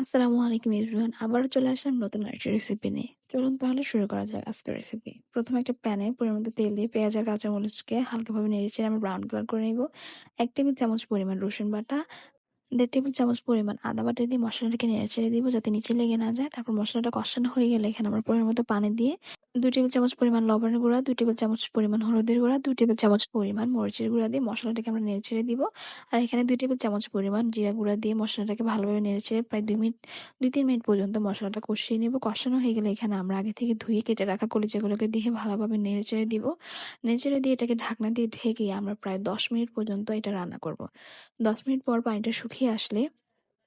আসসালামু আলাইকুম এভরিওয়ান, আবারও চলে আসলাম নতুন একটা রেসিপি নিয়ে। চলুন তাহলে শুরু করা যাক আজকের রেসিপি প্রথমে একটা প্যানে পরিমাণ তেল দিয়ে পেঁয়াজ আর কাঁচামরিচকে হালকাভাবে নেড়ে চেড়ে আমরা ব্রাউন কালার করে নিব। এক টেবিল চামচ পরিমাণ রসুন বাটা, দেড় টেবিল চামচ পরিমাণ আদা বাটা দিয়ে মশলাটাকে নেড়ে ছেড়ে দিব যাতে নিচে লেগে না যায়। তারপর মশলাটা কষানো হয়ে গেলে এখানে আমরা পরিমাণ মতো পানি দিয়ে দুই টেবিল চামচ পরিমাণ লবণের গুঁড়া, দুই টেবিল চামচ পরিমাণ হলুদের গুঁড়া, দুই টেবিল চামচ পরিমাণ মরিচের গুঁড়া দিয়ে মশলাটাকে আমরা নেড়ে ছেড়ে দিব। আর এখানে দুই টেবিল চামচ পরিমাণ জিরা গুঁড়া দিয়ে মশলাটাকে ভালোভাবে নেড়ে ছেড়ে প্রায় দুই মিনিট, দুই তিন মিনিট পর্যন্ত মশলাটা কষিয়ে নেব। কষানো হয়ে গেলে এখানে আমরা আগে থেকে ধুয়ে কেটে রাখা কলিচাগুলোকে দিয়ে ভালোভাবে নেড়ে ছেড়ে দিব। নেড়ে ছেড়ে দিয়ে এটাকে ঢাকনা দিয়ে ঢেকে আমরা প্রায় দশ মিনিট পর্যন্ত এটা রান্না করব। দশ মিনিট পর পানিটা শুকিয়ে আসলে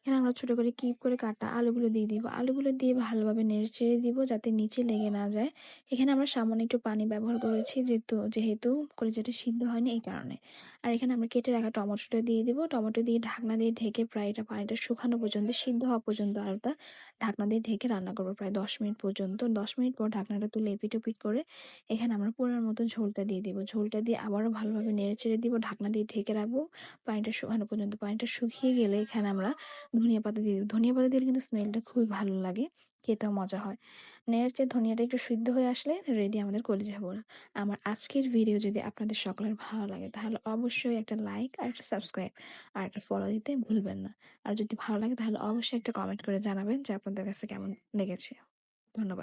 এখানে আমরা ছোট করে কিপ করে কাটা আলুগুলো দিয়ে দিব। আলুগুলো দিয়ে ভালোভাবে নেড়ে চেড়ে দিব যাতে নিচে লেগে না যায়। এখানে আমরা সামান্য একটু পানি ব্যবহার করেছি যেহেতু যেহেতু কলিজাটা সিদ্ধ হয়নি এই কারণে। আর এখানে আমরা কেটে রাখা টমেটোটা দিয়ে দিব। টমেটো দিয়ে ঢাকনা দিয়ে ঢেকে প্রায় এটা পানিটা শুকানো পর্যন্ত, সিদ্ধ হওয়া পর্যন্ত আলুটা ঢাকনা দিয়ে ঢেকে রান্না করব প্রায় দশ মিনিট পর্যন্ত। দশ মিনিট পর ঢাকনাটা তুলে এপিট ওপিট করে এখানে আমরা পুরার মতো ঝোলটা দিয়ে দিব। ঝোলটা দিয়ে আবারও ভালোভাবে নেড়ে চেড়ে দিব, ঢাকনা দিয়ে ঢেকে রাখব। পানিটা শুকানো পর্যন্ত, পানিটা শুকিয়ে গেলে এখানে আমরা ধনিয়া পাতা দিয়ে দেবো। ধনিয়া পাতা দিলে কিন্তু স্মেলটা খুবই ভালো লাগে, খেতেও মজা হয়। নেয়ার চেয়ে ধনিয়াটা একটু সিদ্ধ হয়ে আসলে রেডি আমাদের কলেজে হব। না আমার আজকের ভিডিও যদি আপনাদের সকলের ভালো লাগে, তাহলে অবশ্যই একটা লাইক আর একটা সাবস্ক্রাইব আর একটা ফলো দিতে ভুলবেন না। আর যদি ভালো লাগে, তাহলে অবশ্যই একটা কমেন্ট করে জানাবেন যে আপনাদের কাছে কেমন লেগেছে। ধন্যবাদ।